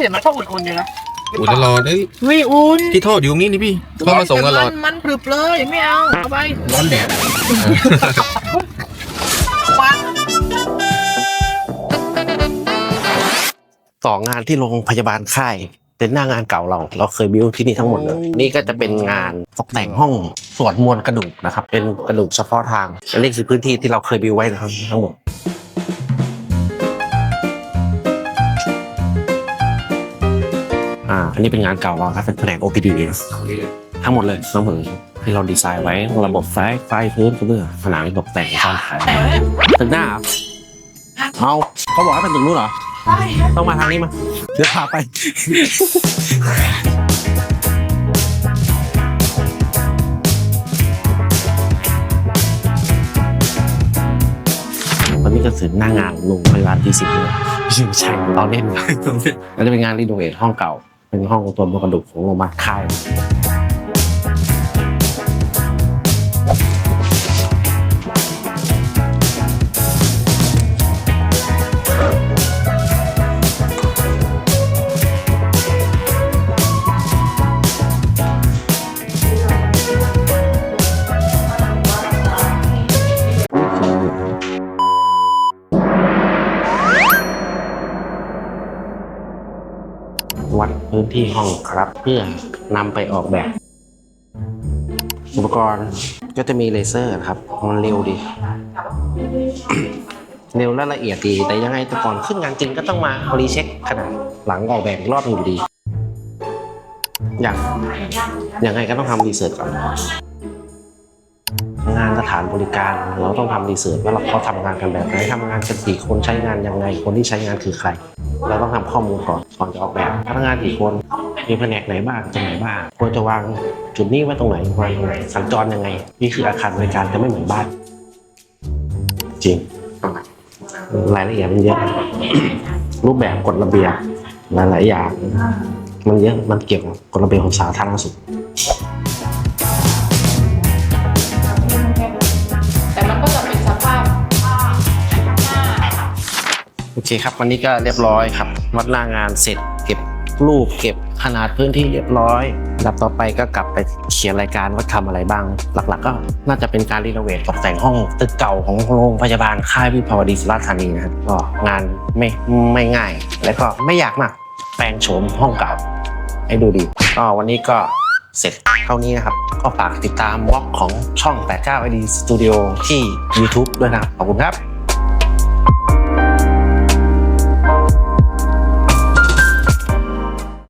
พี่แต่มันต้องอุ่นๆอยู่นะอุ่นตลอดเอ้ยเฮ้ยอุ่นที่ทอดอยู่ตรงนี้นี่พี่ทอดมาส่งตลอดมันมันพรึบเลยไม่เอาเอาไปร้อนแดดควันต่องานที่โรงพยาบาลค่ายเป็นหน้างานเก่าเรา เราเคยบิวที่นี่ทั้งหมดเลย นี่ก็จะเป็นงานตกแต่งห้องสวดมวลกระดูกนะครับ เป็นกระดูกเฉพาะทางเป็นเลขสิบพื้นที่ที่เราเคยบิวไว้นะครับทั้งหมด อันนี้เป็นงานเก่าเราครับเป็นแผนก OPD ทั้งหมดเลยทั้งหมดที่เราดีไซน์ไว้ระบบไฟไฟพื้นกระเบื้องผนังตกแต่งตอนถ่ายตึกหน้าเอาเขาบอกให้เป็นตึกนู้นเหรอต้องมาทางนี้มาเดี๋ยวพาไปวันนี้ก็ถึงหน้างานโรงพยาบาลที่สิบเลยยิงใช่เราเล่นแล้วจะเป็นงานรีโนเวทห้องเก่า เป็นห้องตัวมกระดูกของโรงพยาบาลค่าย วัดพื้นที่ห้องครับ เพื่อนำไปออกแบบ อุปกรณ์ก็จะมีเลเซอร์ครับ มันเร็วดี เร็วและละเอียดดี แต่ยังไงแต่ก่อนขึ้นงานจริงก็ต้องมารีเช็คขนาดหลังออกแบบอีกรอบหนึ่งอยู่ดี อย่างยังไงก็ต้องทำรีเสิร์ชก่อน งานสถานบริการเราต้องทำรีเสิร์ชว่าเราเขาทำงานกันแบบไหนทำงานกันกี่คนใช้งานยังไง คนที่ใช้งานคือใคร เราต้องทำข้อมูลก่อนก่อนจะออกแบบพนักงานกี่คนมีแผนกไหนบ้างตรงไหนบ้างควรจะวางจุดนี้ไว้ตรงไหนวางตรงไหนสัญจรยังไง นี่คืออาคารบริการจะไม่เหมือนบ้าน จริงรายละเอียดมันเยอะ รูปแบบกฎระเบียบหลายๆอย่าง มันเยอะมันเกี่ยวกับกฎระเบียบของสาธารณสุข โอเคครับ วันนี้ก็เรียบร้อยครับวัดหน้างานเสร็จเก็บรูปเก็บขนาดพื้นที่เรียบร้อยรับต่อไปก็กลับไปเขียนรายการว่าทำอะไรบ้าง หลักๆ ก็น่าจะเป็นการรีโนเวทตกแต่งห้องตึกเก่าของโรงพยาบาลค่ายวิภาวดีสุราษฎร์ธานีนะครับก็งานไม่ไม่ง่าย และก็ไม่ยากมากแปลงโฉมห้องเก่าให้ดูดีก็วันนี้ก็เสร็จเท่านี้นะครับ ก็ฝากติดตามบล็อกของช่อง 89 ID Studio ที่ YouTube ด้วยนะครับ ขอบคุณครับ